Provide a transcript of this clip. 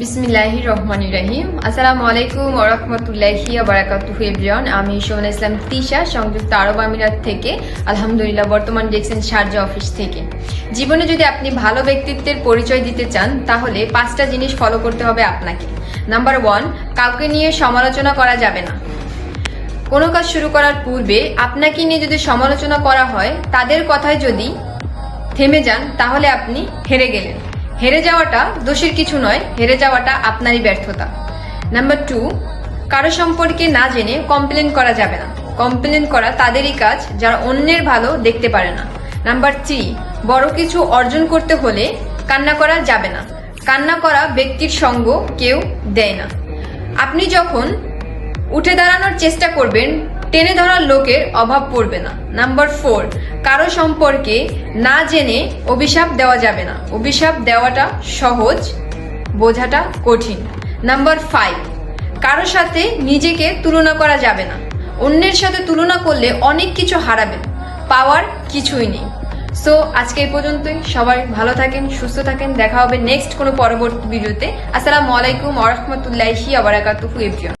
বিসমিল্লাহি রহমান রাহিম আসসালামু আলাইকুম ওরহমতুল্লাহি আবরাকাতুহু এভরিওয়ান। আমি সোমনা ইসলাম তিশা, সংযুক্ত আরব আমিরাত থেকে। আলহামদুলিল্লাহ, বর্তমান দেখছেন শারজা অফিস থেকে। জীবনে যদি আপনি ভালো ব্যক্তিত্বের পরিচয় দিতে চান, তাহলে পাঁচটা জিনিস ফলো করতে হবে আপনাকে। নাম্বার ওয়ান কাউকে নিয়ে সমালোচনা করা যাবে না। কোনো কাজ শুরু করার পূর্বে আপনাকে নিয়ে যদি সমালোচনা করা হয়, তাদের কথায় যদি থেমে যান, তাহলে আপনি হেরে গেলেন। হেরে যাওয়াটা দোষের কিছু নয়, হেরে যাওয়াটা আপনারই ব্যর্থতা। নাম্বার টু কারও সম্পর্কে না জেনে কমপ্লেন করা যাবে না। কমপ্লেন করা তাদেরই কাজ, যারা অন্যের ভালো দেখতে পারে না। নাম্বার থ্রি বড় কিছু অর্জন করতে হলে কান্না করা যাবে না। কান্না করা ব্যক্তির সঙ্গ কেউ দেয় না। আপনি যখন উঠে দাঁড়ানোর চেষ্টা করবেন টেনে ধরার লোকের অভাব পড়বে না। নাম্বার ফোর কারও সম্পর্কে না জেনে অভিশাপ দেওয়া যাবে না। অভিশাপ দেওয়াটা সহজ, বোঝাটা কঠিন। নাম্বার ফাইভ কারও সাথে নিজেকে তুলনা করা যাবে না। অন্যের সাথে তুলনা করলে অনেক কিছু হারাবেন, পাওয়ার কিছুই নেই। সো আজকে এই পর্যন্তই। সবাই ভালো থাকেন, সুস্থ থাকেন। দেখা হবে নেক্সট কোনো পরবর্তী ভিডিওতে আসসালামু আলাইকুম ওরহমতুল্লাহি আবরাকাতুহু এভরিওয়ান